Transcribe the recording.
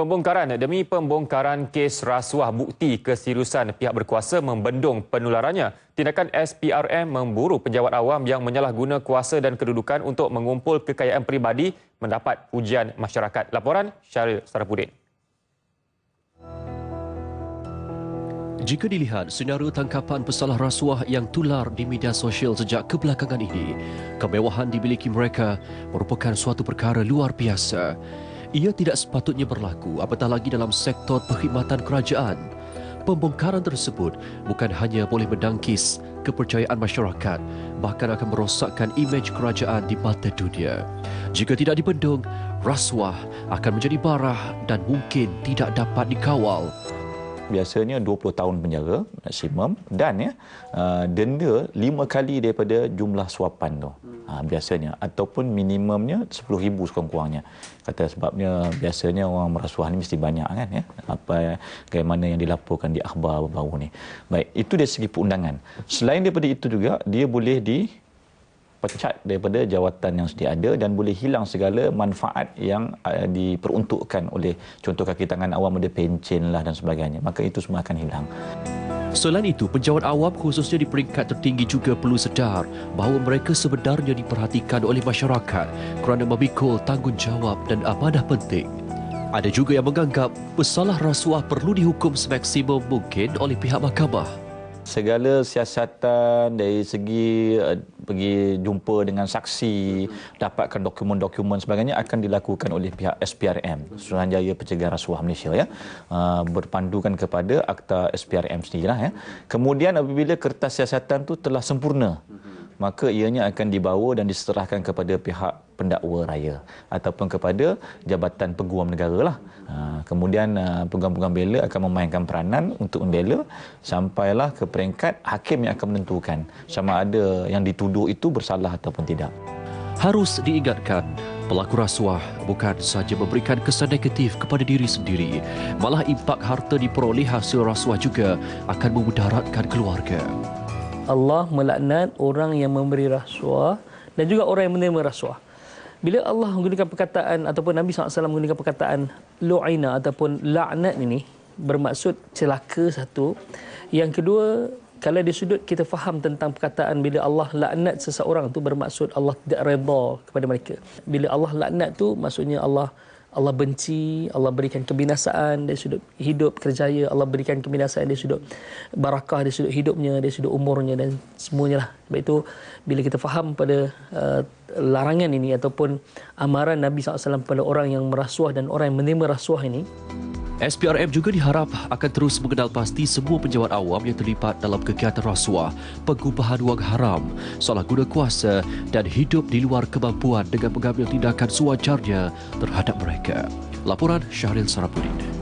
Pembongkaran demi pembongkaran kes rasuah bukti keseriusan pihak berkuasa membendung penularannya. Tindakan SPRM memburu penjawat awam yang menyalahguna kuasa dan kedudukan untuk mengumpul kekayaan peribadi mendapat pujian masyarakat. Laporan Syaril Sarapudin. Jika dilihat senario tangkapan pesalah rasuah yang tular di media sosial sejak kebelakangan ini, kemewahan dimiliki mereka merupakan suatu perkara luar biasa. Ia tidak sepatutnya berlaku apatah lagi dalam sektor perkhidmatan kerajaan. Pembongkaran tersebut bukan hanya boleh mendangkis kepercayaan masyarakat, bahkan akan merosakkan imej kerajaan di mata dunia. Jika tidak dibendung, rasuah akan menjadi barah dan mungkin tidak dapat dikawal biasanya 20 tahun penjara maksimum. Dan ya uh, denda 5 kali daripada jumlah suapan tu. Ha, biasanya. Ataupun minimumnya 10,000 sekurang-kurangnya. Kata sebabnya biasanya orang merasuah ni mesti banyak kan ya. Apa bagaimana yang dilaporkan di akhbar baru ni. Baik itu dari segi perundangan selain daripada itu juga dia boleh di pecat daripada jawatan yang sedia ada dan boleh hilang segala manfaat yang uh, diperuntukkan oleh contoh kaki tangan awam ada pencen lah dan sebagainya. Maka itu semua akan hilang. Selain itu, penjawat awam khususnya di peringkat tertinggi juga perlu sedar bahawa mereka sebenarnya diperhatikan oleh masyarakat kerana memikul tanggungjawab dan amanah penting. Ada juga yang menganggap pesalah rasuah perlu dihukum semaksimum mungkin oleh pihak mahkamah segala siasatan dari segi uh, pergi jumpa dengan saksi dapatkan dokumen-dokumen sebagainya akan dilakukan oleh pihak SPRM Suruhanjaya Pencegahan Rasuah Malaysia ya. Uh, berpandukan kepada akta SPRM sendirilah ya. Kemudian apabila kertas siasatan tu telah sempurna maka ianya akan dibawa dan diserahkan kepada pihak pendakwa raya ataupun kepada Jabatan Peguam Negara lah. Ha, kemudian ha, peguam-peguam bela akan memainkan peranan untuk membela sampailah ke peringkat hakim yang akan menentukan sama ada yang dituduh itu bersalah ataupun tidak. Harus diingatkan, pelaku rasuah bukan sahaja memberikan kesan negatif kepada diri sendiri, malah impak harta diperoleh hasil rasuah juga akan memudaratkan keluarga. Allah melaknat orang yang memberi rasuah dan juga orang yang menerima rasuah. Bila Allah menggunakan perkataan ataupun Nabi SAW menggunakan perkataan lu'ina ataupun la'nat ini bermaksud celaka satu. Yang kedua, kalau di sudut kita faham tentang perkataan bila Allah laknat seseorang itu bermaksud Allah tidak redha kepada mereka. Bila Allah laknat tu maksudnya Allah Allah benci, Allah berikan kebinasaan dari sudut hidup kerjaya, Allah berikan kebinasaan dari sudut barakah dari sudut hidupnya, dari sudut umurnya dan semuanya lah. Sebab itu bila kita faham pada uh, larangan ini ataupun amaran Nabi SAW pada orang yang merasuah dan orang yang menerima rasuah ini, SPRM juga diharap akan terus mengenal pasti semua penjawat awam yang terlibat dalam kegiatan rasuah, pengubahan wang haram, salah guna kuasa dan hidup di luar kemampuan dengan mengambil tindakan sewajarnya terhadap mereka. Laporan Syahril Sarapudin.